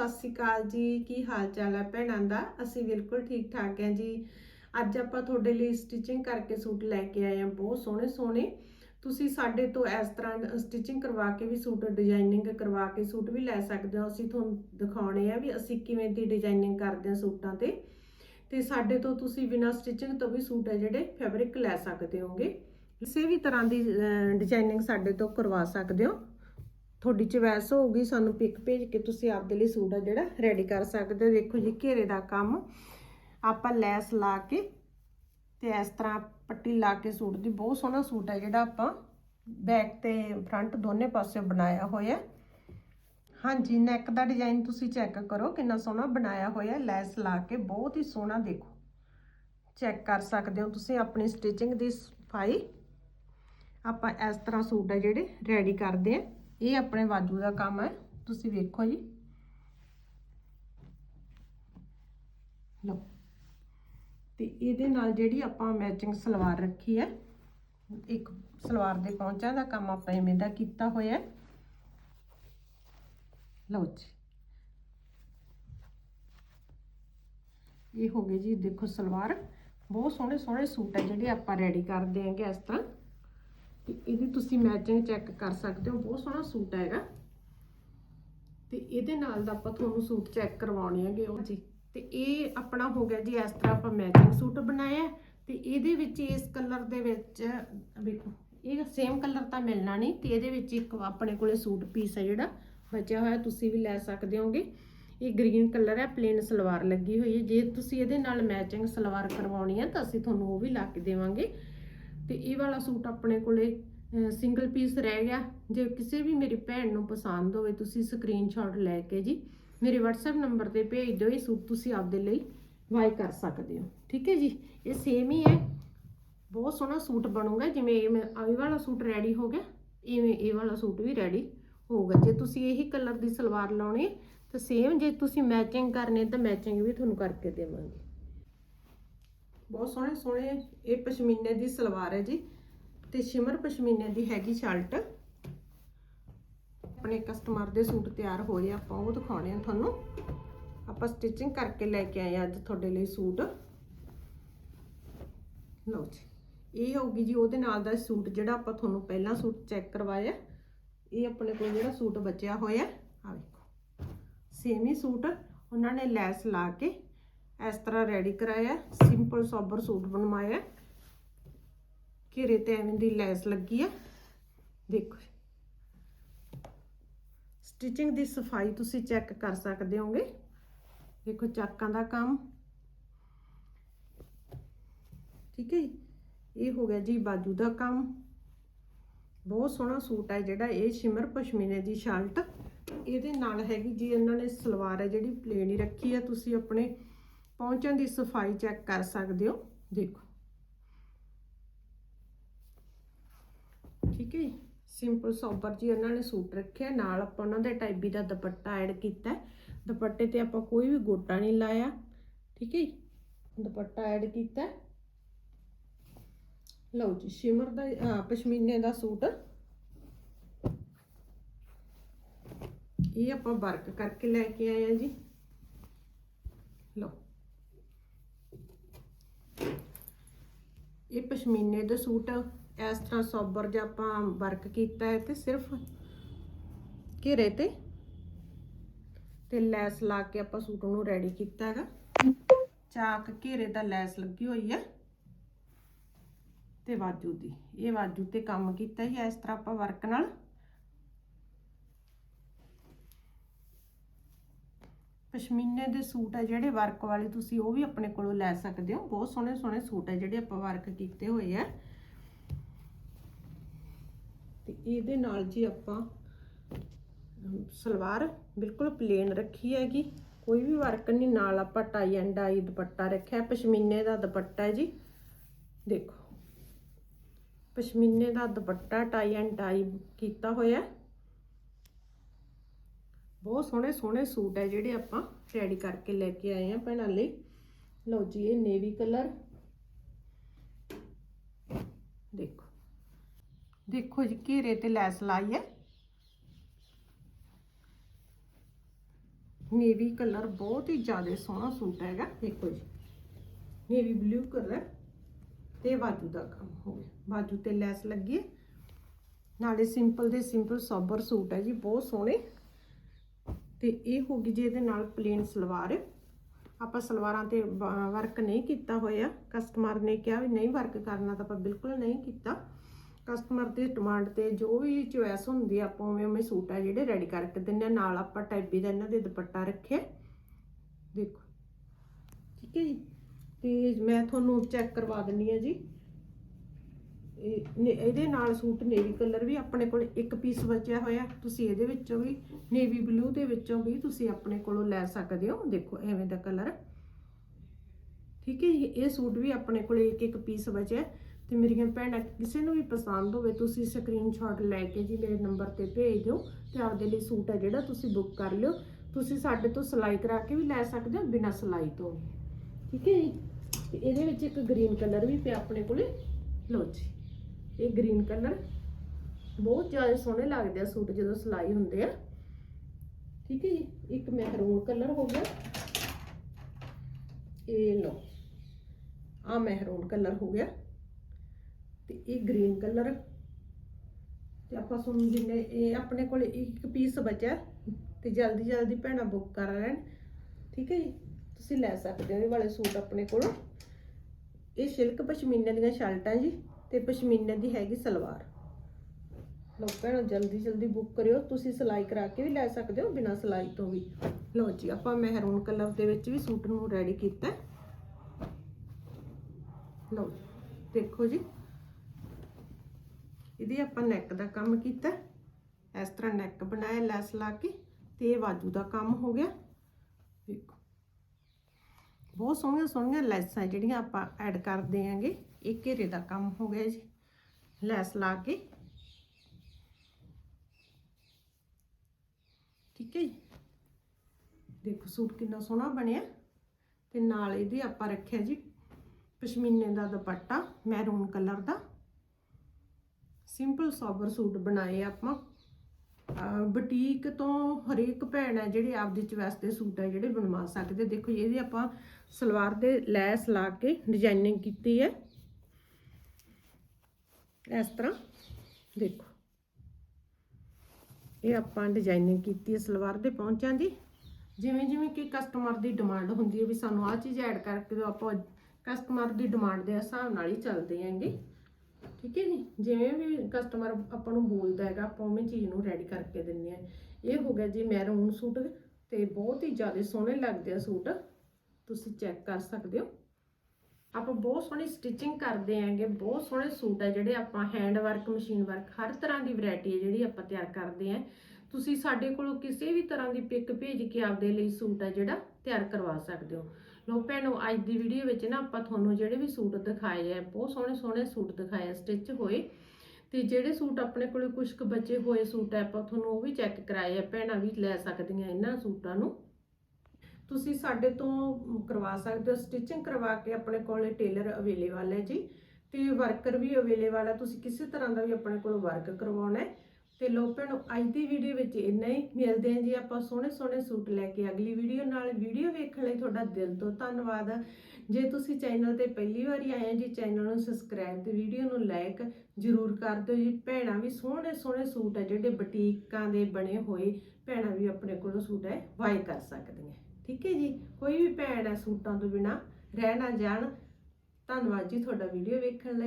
ਸਤਿ ਸ਼੍ਰੀ ਅਕਾਲ ਜੀ। ਕੀ ਹਾਲ ਚਾਲ ਹੈ ਭੈਣਾਂ ਦਾ? ਅਸੀਂ ਬਿਲਕੁਲ ਠੀਕ ਠਾਕ ਹਾਂ ਜੀ। ਅੱਜ ਆਪਾਂ ਤੁਹਾਡੇ ਲਈ ਸਟਿਚਿੰਗ ਕਰਕੇ ਸੂਟ ਲੈ ਕੇ ਆਏ ਹਾਂ। ਬਹੁਤ ਸੋਹਣੇ ਸੋਹਣੇ ਤੁਸੀਂ ਸਾਡੇ ਤੋਂ ਇਸ ਤਰ੍ਹਾਂ ਸਟਿਚਿੰਗ ਕਰਵਾ ਕੇ ਵੀ ਸੂਟ ਡਿਜ਼ਾਈਨਿੰਗ ਕਰਵਾ ਕੇ ਸੂਟ ਵੀ ਲੈ ਸਕਦੇ ਹੋ। ਅਸੀਂ ਤੁਹਾਨੂੰ ਦਿਖਾਉਣੇ ਆ ਵੀ ਅਸੀਂ ਕਿਵੇਂ ਦੀ ਡਿਜ਼ਾਈਨਿੰਗ ਕਰਦੇ ਹਾਂ ਸੂਟਾਂ ਤੇ। ਤੇ ਸਾਡੇ ਤੋਂ ਤੁਸੀਂ ਬਿਨਾਂ ਸਟਿਚਿੰਗ ਤੋਂ ਵੀ ਸੂਟ ਹੈ ਜਿਹੜੇ ਫੈਬਰਿਕ ਲੈ ਸਕਦੇ ਹੋਗੇ। ਕਿਸੇ ਵੀ ਤਰ੍ਹਾਂ ਦੀ ਡਿਜ਼ਾਈਨਿੰਗ ਸਾਡੇ ਤੋਂ ਕਰਵਾ ਸਕਦੇ ਹੋ। ਤੁਹਾਡੀ ਚਵੈਸ ਹੋਊਗੀ ਸਾਨੂੰ ਪਿਕ ਭੇਜ ਕੇ ਤੁਸੀਂ ਆਪਦੇ ਲਈ ਸੂਟ ਆ ਜਿਹੜਾ ਰੈਡੀ ਕਰ ਸਕਦੇ ਹੋ। ਦੇਖੋ ਜੀ, ਘੇਰੇ ਦਾ ਕੰਮ ਆਪਾਂ ਲੈਸ ਲਾ ਕੇ ਤੇ ਇਸ ਤਰ੍ਹਾਂ ਪੱਟੀ ਲਾ ਕੇ ਸੂਟ ਦੀ ਬਹੁਤ ਸੋਹਣਾ ਸੂਟ ਹੈ ਜਿਹੜਾ ਆਪਾਂ ਬੈਕ ਤੇ ਫਰੰਟ ਦੋਨੇ ਪਾਸੇ ਬਣਾਇਆ ਹੋਇਆ। ਹਾਂਜੀ ਨੈਕ ਦਾ ਡਿਜ਼ਾਈਨ ਤੁਸੀਂ ਚੈੱਕ ਕਰੋ ਕਿੰਨਾ ਸੋਹਣਾ ਬਣਾਇਆ ਹੋਇਆ, ਲੈਸ ਲਾ ਕੇ ਬਹੁਤ ਹੀ ਸੋਹਣਾ ਦੇਖੋ। ਚੈੱਕ ਕਰ ਸਕਦੇ ਹੋ ਤੁਸੀਂ ਆਪਣੀ ਸਟਿਚਿੰਗ ਦੀ ਸਫ਼ਾਈ। ਆਪਾਂ ਇਸ ਤਰ੍ਹਾਂ ਸੂਟ ਆ ਜਿਹੜੇ ਰੈਡੀ ਕਰਦੇ ਆ। ਇਹ ਆਪਣੇ ਬਾਜੂ ਦਾ ਕੰਮ ਹੈ। ਤੁਸੀਂ ਵੇਖੋ ਜੀ। ਲਓ। ਤੇ ਇਹਦੇ ਨਾਲ ਜਿਹੜੀ ਆਪਾਂ ਮੈਚਿੰਗ ਸਲਵਾਰ ਰੱਖੀ ਹੈ, ਇੱਕ ਸਲਵਾਰ ਦੇ ਪਹੁੰਚਾਂ ਦਾ ਕੰਮ ਆਪਾਂ ਇਵੇਂ ਦਾ ਕੀਤਾ ਹੋਇਆ ਹੈ। ਲਓ ਜੀ। ਇਹ ਹੋ ਗਏ ਜੀ, ਦੇਖੋ ਸਲਵਾਰ। ਬਹੁਤ ਸੋਹਣੇ ਸੋਹਣੇ ਸੂਟ ਹੈ ਜਿਹੜੇ ਆਪਾਂ ਰੈਡੀ ਕਰਦੇ ਆਂਗੇ ਇਸ ਤਰ੍ਹਾਂ। ਤੇ ਇਹਦੀ ਤੁਸੀਂ ਮੈਚਿੰਗ ਚੈੱਕ ਕਰ ਸਕਦੇ ਹੋ ਬਹੁਤ ਸੋਹਣਾ ਸੂਟ ਹੈਗਾ। ਤੇ ਇਹਦੇ ਨਾਲ ਦਾ ਆਪਾਂ ਤੁਹਾਨੂੰ ਸੂਟ ਚੈੱਕ ਕਰਵਾਉਣੇ ਹੈਗੇ ਉਹ। ਜੀ ਤੇ ਇਹ ਆਪਣਾ ਹੋ ਗਿਆ ਜੀ ਇਸ ਤਰ੍ਹਾਂ ਆਪਾਂ ਮੈਚਿੰਗ ਸੂਟ ਬਣਾਇਆ ਤੇ ਇਹਦੇ ਵਿੱਚ ਇਸ ਕਲਰ ਦੇ ਵਿੱਚ ਵੇਖੋ ਇਹ ਸੇਮ ਕਲਰ ਤਾਂ ਮਿਲਣਾ ਨਹੀਂ ਤੇ ਇਹਦੇ ਵਿੱਚ ਇੱਕ ਆਪਣੇ ਕੋਲੇ ਸੂਟ ਪੀਸ ਹੈ ਜਿਹੜਾ ਬਚਿਆ ਹੋਇਆ ਤੁਸੀਂ ਵੀ ਲੈ ਸਕਦੇ ਹੋਗੇ। ਇਹ ਗ੍ਰੀਨ ਕਲਰ ਹੈ ਪਲੇਨ ਸਲਵਾਰ ਲੱਗੀ ਹੋਈ ਹੈ। ਜੇ ਤੁਸੀਂ ਇਹਦੇ ਨਾਲ ਮੈਚਿੰਗ ਸਲਵਾਰ ਕਰਵਾਉਣੀ ਹੈ ਤਾਂ ਅਸੀਂ ਤੁਹਾਨੂੰ ਉਹ ਵੀ ਲਾ ਕੇ ਦੇਵਾਂਗੇ। ਤੇ ਇਹ ਵਾਲਾ ਸੂਟ ਆਪਣੇ ਕੋਲੇ ਸਿੰਗਲ ਪੀਸ ਰਹਿ ਗਿਆ। ਜੇ ਕਿਸੇ ਵੀ ਮੇਰੀ ਭੈਣ ਨੂੰ ਪਸੰਦ ਹੋਵੇ, ਤੁਸੀਂ ਸਕਰੀਨਸ਼ਾਟ ਲੈ ਕੇ ਜੀ ਮੇਰੇ WhatsApp ਨੰਬਰ ਤੇ ਭੇਜ ਦਿਓ, ਇਹ ਸੂਟ ਤੁਸੀਂ ਆਪਦੇ ਲਈ ਵਾਈ ਕਰ ਸਕਦੇ ਹੋ। ਠੀਕ ਹੈ ਜੀ? ਇਹ ਸੇਮ ਹੀ ਹੈ। ਬਹੁਤ ਸੋਹਣਾ ਸੂਟ ਬਣੂਗਾ, ਜਿਵੇਂ ਇਹ ਮੈਂ ਇਹ ਵਾਲਾ ਸੂਟ ਰੈਡੀ ਹੋ ਗਿਆ, ਇਵੇਂ ਇਹ ਵਾਲਾ ਸੂਟ ਵੀ ਰੈਡੀ ਹੋਊਗਾ। ਜੇ ਤੁਸੀਂ ਇਹੀ ਕਲਰ ਦੀ ਸਲਵਾਰ ਲਾਉਣੀ ਤਾਂ ਸੇਮ ਜੇ ਤੁਸੀਂ ਮੈਚਿੰਗ ਕਰਨੇ ਤਾਂ ਮੈਚਿੰਗ ਵੀ ਤੁਹਾਨੂੰ ਕਰਕੇ ਦੇਵਾਂਗੇ। ਬਹੁਤ ਸੋਹਣੇ ਸੋਹਣੇ ਇਹ ਪਸ਼ਮੀਨੇ ਦੀ ਸਲਵਾਰ ਹੈ ਜੀ ਤੇ ਸ਼ਿਮਰ ਪਸ਼ਮੀਨੇ ਦੀ ਹੈਗੀ ਸ਼ਰਟ। ਆਪਣੇ ਕਸਟਮਰ ਦੇ ਸੂਟ ਤਿਆਰ ਹੋਏ ਆਪਾਂ ਉਹ ਦਿਖਾਉਣੇ ਆ ਤੁਹਾਨੂੰ। ਆਪਾਂ ਸਟਿਚਿੰਗ ਕਰਕੇ ਲੈ ਕੇ ਆਏ ਅੱਜ ਤੁਹਾਡੇ ਲਈ ਸੂਟ। ਲਓ ਜੀ, ਇਹ ਹੋਊਗੀ ਜੀ ਉਹਦੇ ਨਾਲ ਦਾ ਸੂਟ ਜਿਹੜਾ ਆਪਾਂ ਤੁਹਾਨੂੰ ਪਹਿਲਾਂ ਸੂਟ ਚੈੱਕ ਕਰਵਾਇਆ। ਇਹ ਆਪਣੇ ਕੋਲ ਜਿਹੜਾ ਸੂਟ ਬਚਿਆ ਹੋਇਆ ਆ ਵੇਖੋ। ਸੇਮ ਹੀ ਸੂਟ, ਉਹਨਾਂ ਨੇ ਲੈਸ ਲਾ ਕੇ ਇਸ ਤਰ੍ਹਾਂ ਰੈਡੀ ਕਰਾਇਆ ਸਿੰਪਲ ਸੋਬਰ ਸੂਟ ਬਣਵਾਇਆ। ਘੇਰੇ ਤੇ ਐਵੇਂ ਦੀ ਲੈਸ ਲੱਗੀ ਆ। ਦੇਖੋ ਸਟਿਚਿੰਗ ਦੀ ਸਫ਼ਾਈ ਤੁਸੀਂ ਚੈੱਕ ਕਰ ਸਕਦੇ ਹੋਗੇ। ਦੇਖੋ ਚਾਕਾਂ ਦਾ ਕੰਮ। ਠੀਕ ਹੈ ਇਹ ਹੋ ਗਿਆ ਜੀ ਬਾਜੂ ਦਾ ਕੰਮ। ਬਹੁਤ ਸੋਹਣਾ ਸੂਟ ਹੈ ਜਿਹੜਾ, ਇਹ ਸ਼ਿਮਰ ਪਸ਼ਮੀਨੇ ਦੀ ਸ਼ਰਟ। ਇਹਦੇ ਨਾਲ ਹੈਗੀ ਜੀ, ਇਹਨਾਂ ਨੇ ਸਲਵਾਰ ਹੈ ਜਿਹੜੀ ਪਲੇਨ ਹੀ ਰੱਖੀ ਹੈ ਤੁਸੀਂ ਆਪਣੇ ਪਹੁੰਚਣ ਦੀ ਸਫ਼ਾਈ ਚੈੱਕ ਕਰ ਸਕਦੇ ਹੋ। ਦੇਖੋ। ਠੀਕ ਹੈ ਸਿੰਪਲ ਸੋਬਰ ਜੀ ਉਹਨਾਂ ਨੇ ਸੂਟ ਰੱਖਿਆ। ਨਾਲ ਆਪਾਂ ਉਹਨਾਂ ਦੇ ਟਾਈਬੀ ਦਾ ਦੁਪੱਟਾ ਐਡ ਕੀਤਾ। ਦੁਪੱਟੇ ਤੇ ਆਪਾਂ ਕੋਈ ਵੀ ਗੋਟਾ ਨਹੀਂ ਲਾਇਆ। ਠੀਕ ਹੈ ਦੁਪੱਟਾ ਐਡ ਕੀਤਾ। ਲਓ ਜੀ, ਸ਼ਿਮਰ ਦਾ ਪਸ਼ਮੀਨੇ ਦਾ ਸੂਟ। ਇਹ ਆਪਾਂ ਵਰਕ ਕਰਕੇ ਲੈ ਕੇ ਆਏ ਆ ਜੀ। ਲਓ। ਇਹ ਪਸ਼ਮੀਨੇ ਦਾ ਸੂਟ ਇਸ ਤਰ੍ਹਾਂ ਸੋਬਰ ਜਿਹਾ ਆਪਾਂ ਵਰਕ ਕੀਤਾ ਹੈ ਤੇ ਸਿਰਫ ਘੇਰੇ ਤੇ ਤੇ ਲੈਸ ਲਾ ਕੇ ਆਪਾਂ ਸੂਟ ਨੂੰ ਰੈਡੀ ਕੀਤਾ ਹੈਗਾ। ਚਾਕ ਘੇਰੇ ਦਾ ਲੈਸ ਲੱਗੀ ਹੋਈ ਹੈ ਤੇ ਬਾਜੂ ਦੀ। ਇਹ ਬਾਜੂ ਤੇ ਕੰਮ ਕੀਤਾ ਹੀ ਇਸ ਤਰ੍ਹਾਂ ਆਪਾਂ ਵਰਕ ਨਾਲ। ਪਸ਼ਮੀਨੇ ਦੇ ਸੂਟ ਆ ਜਿਹੜੇ ਵਰਕ ਵਾਲੇ ਤੁਸੀਂ ਉਹ ਵੀ ਆਪਣੇ ਕੋਲੋਂ ਲੈ ਸਕਦੇ ਹੋ। ਬਹੁਤ ਸੋਹਣੇ ਸੋਹਣੇ ਸੂਟ ਆ ਜਿਹੜੇ ਆਪਾਂ ਵਰਕ ਕੀਤੇ ਹੋਏ ਆ। ਤੇ ਇਹਦੇ ਨਾਲ ਜੀ ਆਪਾਂ ਸਲਵਾਰ ਬਿਲਕੁਲ ਪਲੇਨ ਰੱਖੀ ਹੈਗੀ। ਕੋਈ ਵੀ ਵਰਕ ਨਹੀਂ ਨਾਲ ਆਪਾਂ ਟਾਈ ਐਂਡ ਆਈ ਦੁਪੱਟਾ ਰੱਖਿਆ। ਪਸ਼ਮੀਨੇ ਦਾ ਦੁਪੱਟਾ ਹੈ ਜੀ, ਦੇਖੋ। ਪਸ਼ਮੀਨੇ ਦਾ ਦੁਪੱਟਾ ਟਾਈ ਐਂਡ ਟਾਈ ਕੀਤਾ ਹੋਇਆ। ਬਹੁਤ ਸੋਹਣੇ ਸੋਹਣੇ ਸੂਟ ਹੈ ਜਿਹੜੇ ਆਪਾਂ ਰੈਡੀ ਕਰਕੇ ਲੈ ਕੇ ਆਏ ਆ ਭੈਣਾਂ ਲਈ। ਲਓ ਜੀ, ਇਹ ਨੇਵੀ ਕਲਰ ਦੇਖੋ। ਦੇਖੋ ਜੀ, ਘੇਰੇ ਤੇ ਲੈਸ ਲਾਈ ਹੈ। ਨੇਵੀ ਕਲਰ ਬਹੁਤ ਹੀ ਜ਼ਿਆਦਾ ਸੋਹਣਾ ਸੂਟ ਹੈਗਾ। ਦੇਖੋ ਜੀ ਨੇਵੀ ਬਲੂ ਕਲਰ ਤੇ ਬਾਜੂ ਦਾ ਕੰਮ ਹੋ ਗਿਆ। ਬਾਜੂ ਤੇ ਲੈਸ ਲੱਗੀ ਹੈ। ਨਾਲੇ ਸਿੰਪਲ ਦੇ ਸਿੰਪਲ ਸੋਬਰ ਸੂਟ ਹੈ ਜੀ, ਬਹੁਤ ਸੋਹਣੇ। ਤੇ ਇਹ ਹੋ ਗਈ ਜੀ ਇਹਦੇ ਨਾਲ ਪਲੇਨ ਸਲਵਾਰ। ਆਪਾਂ ਸਲਵਾਰਾਂ ਤੇ ਵਰਕ ਨਹੀਂ ਕੀਤਾ ਹੋਇਆ। ਕਸਟਮਰ ਨੇ ਕਿਹਾ ਵੀ ਨਹੀਂ ਵਰਕ ਕਰਨਾ ਤਾਂ ਆਪਾਂ ਬਿਲਕੁਲ ਨਹੀਂ ਕੀਤਾ। ਕਸਟਮਰ ਦੀ ਡਿਮਾਂਡ ਤੇ ਜੋ ਵੀ ਚੋਇਸ ਹੁੰਦੀ ਆ, ਆਪਾਂ ਉਵੇਂ ਉਵੇਂ ਸੂਟ ਆ ਜਿਹੜੇ ਰੈਡੀ ਕਰਕੇ ਦਿੰਦੇ ਆ। ਨਾਲ ਆਪਾਂ ਟੈਬੀ ਦਾ ਇਹਨਾਂ ਦੇ ਦੁਪੱਟਾ ਰੱਖਿਆ ਦੇਖੋ। ਠੀਕ ਹੈ ਜੀ? ਤੇ ਮੈਂ ਤੁਹਾਨੂੰ ਚੈੱਕ ਕਰਵਾ ਦਿੰਨੀ ਆ ਜੀ। ਇਹਦੇ ਨਾਲ ਸੂਟ ਨੇਵੀ ਕਲਰ ਵੀ ਆਪਣੇ ਕੋਲ ਇੱਕ ਪੀਸ ਬਚਿਆ ਹੋਇਆ। ਤੁਸੀਂ ਇਹਦੇ ਵਿੱਚੋਂ ਵੀ, ਨੇਵੀ ਬਲੂ ਦੇ ਵਿੱਚੋਂ ਵੀ ਤੁਸੀਂ ਆਪਣੇ ਕੋਲੋਂ ਲੈ ਸਕਦੇ ਹੋ। ਦੇਖੋ, ਐਵੇਂ ਦਾ ਕਲਰ। ਠੀਕ ਹੈ ਜੀ, ਇਹ ਸੂਟ ਵੀ ਆਪਣੇ ਕੋਲ ਇੱਕ ਇੱਕ ਪੀਸ ਬਚਿਆ। ਤੇ ਮੇਰੀਆਂ ਭੈਣਾਂ, ਕਿਸੇ ਨੂੰ ਵੀ ਪਸੰਦ ਹੋਵੇ, ਤੁਸੀਂ ਸਕਰੀਨਸ਼ਾਟ ਲੈ ਕੇ ਜੀ ਮੇਰੇ ਨੰਬਰ ਤੇ ਭੇਜ ਦਿਓ ਤੇ ਆਪਦੇ ਲਈ ਸੂਟ ਹੈ ਜਿਹੜਾ ਤੁਸੀਂ ਬੁੱਕ ਕਰ ਲਿਓ। ਤੁਸੀਂ ਸਾਡੇ ਤੋਂ ਸਿਲਾਈ ਕਰਾ ਕੇ ਵੀ ਲੈ ਸਕਦੇ ਹੋ ਬਿਨਾਂ ਸਿਲਾਈ ਤੋਂ। ਠੀਕ ਹੈ ਜੀ, ਤੇ ਇਹਦੇ ਵਿੱਚ ਇੱਕ ਗ੍ਰੀਨ ਕਲਰ ਵੀ ਪਿਆ ਆਪਣੇ ਕੋਲੇ। ਲਓ ਜੀ। ਇਹ ਗ੍ਰੀਨ ਕਲਰ ਬਹੁਤ ਜ਼ਿਆਦਾ ਸੋਹਣੇ ਲੱਗਦੇ ਆ ਸੂਟ ਜਦੋਂ ਸਿਲਾਈ ਹੁੰਦੇ ਆ। ਠੀਕ ਹੈ ਜੀ, ਇੱਕ ਮਹਿਰੂਨ ਕਲਰ ਹੋ ਗਿਆ। ਇਹ ਲਓ ਆ ਮਹਿਰੂਨ ਕਲਰ ਹੋ ਗਿਆ। ਤੇ ਇਹ ਗ੍ਰੀਨ ਕਲਰ ਤੇ ਆਪਾਂ ਸੁਣ ਜਿੰਨੇ, ਇਹ ਆਪਣੇ ਕੋਲ ਇੱਕ ਪੀਸ ਬਚਿਆ। ਤੇ ਜਲਦੀ ਜਲਦੀ ਭੈਣਾਂ ਬੁੱਕ ਕਰ ਲੈਣ। ਠੀਕ ਹੈ ਜੀ, ਤੁਸੀਂ ਲੈ ਸਕਦੇ ਹੋ ਇਹ ਵਾਲੇ ਸੂਟ ਆਪਣੇ ਕੋਲੋਂ। ਇਹ ਸਿਲਕ ਪਸ਼ਮੀਨੇ ਦੀਆਂ ਸ਼ਰਟਾਂ ਜੀ। ਤੇ ਪਸ਼ਮੀਨੇ ਦੀ ਹੈਗੀ ਸਲਵਾਰ। ਲਓ ਭੈਣੋ, ਜਲਦੀ ਜਲਦੀ ਬੁੱਕ ਕਰਿਓ। ਤੁਸੀਂ ਸਿਲਾਈ ਕਰਾ ਕੇ ਵੀ ਲੈ ਸਕਦੇ ਹੋ ਬਿਨਾਂ ਸਿਲਾਈ ਤੋਂ ਵੀ। ਲਓ ਜੀ, ਆਪਾਂ ਮਹਿਰੂਨ ਕਲਰ ਦੇ ਵਿੱਚ ਵੀ ਸੂਟ ਨੂੰ ਰੈਡੀ ਕੀਤਾ ਲਓ, ਦੇਖੋ ਜੀ। ਇਹਦੀ ਆਪਾਂ ਨੈਕ ਦਾ ਕੰਮ ਕੀਤਾ ਇਸ ਤਰ੍ਹਾਂ ਨੈਕ ਬਣਾਇਆ, ਲੈਸ ਲਾ ਕੇ ਤੇ ਇਹ ਬਾਜੂ ਦਾ ਕੰਮ ਹੋ ਗਿਆ। ਦੇਖੋ। ਬਹੁਤ ਸੋਹਣੀਆਂ ਸੋਹਣੀਆਂ ਲੈਸਾਂ ਜਿਹੜੀਆਂ ਆਪਾਂ ਐਡ ਕਰਦੇ ਆਂਗੇ ਇਹ ਘੇਰੇ ਦਾ ਕੰਮ ਹੋ ਗਿਆ ਜੀ। ਲੈਸ ਲਾ ਕੇ। ਠੀਕ ਹੈ ਜੀ। ਦੇਖੋ ਸੂਟ ਕਿੰਨਾ ਸੋਹਣਾ ਬਣਿਆ। ਤੇ ਨਾਲ ਇਹਦੇ ਆਪਾਂ ਰੱਖਿਆ ਜੀ ਪਸ਼ਮੀਨੇ ਦਾ ਦੁਪੱਟਾ ਮੈਰੂਨ ਕਲਰ ਦਾ। ਸਿੰਪਲ ਸੋਬਰ ਸੂਟ ਬਣਾਏ ਆਪਾਂ। ਬੁਟੀਕ ਤੋਂ ਹਰੇਕ ਭੈਣ ਹੈ ਜਿਹੜੇ ਆਪਦੇ ਚਵੈਸ ਦੇ ਸੂਟ ਹੈ ਜਿਹੜੇ ਬਣਵਾ ਸਕਦੇ। ਦੇਖੋ ਜੀ, ਇਹਦੀ ਆਪਾਂ ਸਲਵਾਰ ਦੇ ਲੈਸ ਲਾ ਕੇ ਡਿਜ਼ਾਈਨਿੰਗ ਕੀਤੀ ਹੈ। ਇਸ ਤਰ੍ਹਾਂ, ਦੇਖੋ। ਇਹ ਆਪਾਂ ਡਿਜ਼ਾਈਨਿੰਗ ਕੀਤੀ ਹੈ ਸਲਵਾਰ ਦੇ ਪਹੁੰਚਾਂ ਦੀ। ਜਿਵੇਂ ਜਿਵੇਂ ਕਿ ਕਸਟਮਰ ਦੀ ਡਿਮਾਂਡ ਹੁੰਦੀ ਹੈ ਵੀ ਸਾਨੂੰ ਆਹ ਚੀਜ਼ ਐਡ ਕਰਕੇ ਦਿਓ, ਆਪਾਂ ਕਸਟਮਰ ਦੀ ਡਿਮਾਂਡ ਦੇ ਹਿਸਾਬ ਨਾਲ ਹੀ ਚੱਲਦੇ ਆਂਗੇ ਠੀਕ ਹੈ ਜੀ? ਜਿਵੇਂ ਵੀ ਕਸਟਮਰ ਆਪਾਂ ਨੂੰ ਬੋਲਦਾ ਹੈਗਾ, ਆਪਾਂ ਉਵੇਂ ਚੀਜ਼ ਨੂੰ ਰੈਡੀ ਕਰਕੇ ਦਿੰਦੇ ਆ ਇਹ ਹੋ ਗਿਆ ਜੀ ਮੈਰੂਨ ਸੂਟ ਤੇ ਬਹੁਤ ਹੀ ਜ਼ਿਆਦਾ ਸੋਹਣੇ ਲੱਗਦੇ ਆ ਸੂਟ। ਤੁਸੀਂ ਚੈੱਕ ਕਰ ਸਕਦੇ ਹੋ। ਆਪਾਂ ਬਹੁਤ ਸੋਹਣੀ ਸਟਿਚਿੰਗ ਕਰਦੇ ਆਂਗੇ ਬਹੁਤ ਸੋਹਣੇ ਸੂਟ ਹੈ ਜਿਹੜੇ ਆਪਾਂ ਹੈਂਡ ਵਰਕ ਮਸ਼ੀਨ ਵਰਕ ਹਰ ਤਰ੍ਹਾਂ ਦੀ ਵੈਰਾਈਟੀ ਹੈ ਜਿਹੜੀ ਆਪਾਂ ਤਿਆਰ ਕਰਦੇ ਆਂ ਤੁਸੀਂ ਸਾਡੇ ਕੋਲੋਂ ਕਿਸੇ ਵੀ ਤਰ੍ਹਾਂ ਦੀ ਪਿਕ ਭੇਜ ਕੇ ਆਪਦੇ ਲਈ ਸੂਟ ਹੈ ਜਿਹੜਾ ਤਿਆਰ ਕਰਵਾ ਸਕਦੇ ਹੋ। ਲੋ ਭੈਣੋ, ਅੱਜ ਦੀ ਵੀਡੀਓ ਵਿੱਚ ਨਾ ਆਪਾਂ ਤੁਹਾਨੂੰ ਜਿਹੜੇ ਵੀ ਸੂਟ ਦਿਖਾਏ ਆ, ਬਹੁਤ ਸੋਹਣੇ ਸੋਹਣੇ ਸੂਟ ਦਿਖਾਏ ਆ ਸਟਿਚ ਹੋਏ। ਤੇ ਜਿਹੜੇ ਸੂਟ ਆਪਣੇ ਕੋਲੇ ਕੁਝ ਕੁ ਬਚੇ ਹੋਏ ਸੂਟ ਆ, ਆਪਾਂ ਤੁਹਾਨੂੰ ਉਹ ਵੀ ਚੈੱਕ ਕਰਾਏ ਆ, ਭੈਣਾਂ ਵੀ ਲੈ ਸਕਦੀਆਂ ਇਹਨਾਂ ਸੂਟਾਂ ਨੂੰ। ਤੁਸੀਂ ਸਾਡੇ ਤੋਂ ਕਰਵਾ ਸਕਦੇ ਹੋ ਸਟਿਚਿੰਗ ਕਰਵਾ ਕੇ ਆਪਣੇ ਕੋਲੇ ਟੇਲਰ ਅਵੇਲੇਬਲ ਹੈ ਜੀ। ਤੇ ਵਰਕਰ ਵੀ ਅਵੇਲੇਬਲ ਹੈ, ਤੁਸੀਂ ਕਿਸੇ ਤਰ੍ਹਾਂ ਦਾ ਵੀ ਆਪਣੇ ਕੋਲ ਵਰਕ ਕਰਵਾਉਣਾ ਹੈ। ਤੇ ਲੋ ਭੈਣੋ, ਅੱਜ ਦੀ ਵੀਡੀਓ ਵਿੱਚ ਇੰਨਾ ਹੀ। ਮਿਲਦੇ ਹਾਂ ਜੀ ਆਪਾਂ ਸੋਹਣੇ ਸੋਹਣੇ ਸੂਟ ਲੈ ਕੇ ਅਗਲੀ ਵੀਡੀਓ ਨਾਲ। ਵੀਡੀਓ ਵੇਖਣ ਲਈ ਤੁਹਾਡਾ ਦਿਲ ਤੋਂ ਧੰਨਵਾਦ। ਜੇ ਤੁਸੀਂ ਚੈਨਲ ਤੇ ਪਹਿਲੀ ਵਾਰੀ ਆਏ ਹੋ ਜੀ ਚੈਨਲ ਨੂੰ ਸਬਸਕ੍ਰਾਈਬ ਤੇ ਵੀਡੀਓ ਨੂੰ ਲਾਈਕ ਜਰੂਰ ਕਰ ਦਿਓ ਜੀ। ਭੈਣਾਂ ਵੀ ਸੋਹਣੇ ਸੋਹਣੇ ਸੂਟ ਹੈ, ਜਿਹੜੇ ਬੁਟੀਕਾਂ ਦੇ ਬਣੇ ਹੋਏ ਭੈਣਾਂ ਵੀ ਆਪਣੇ ਕੋਲੋਂ ਸੂਟ ਹੈ ਬਾਈ ਕਰ ਸਕਦੀਆਂ। ਠੀਕ ਹੈ ਜੀ? ਕੋਈ ਵੀ ਭੈਣ ਹੈ ਸੂਟਾਂ ਤੋਂ ਬਿਨਾ, ਰਹਿ ਨਾ ਜਾਣ। ਧੰਨਵਾਦ ਜੀ ਤੁਹਾਡਾ ਵੀਡੀਓ ਵੇਖਣ ਲਈ।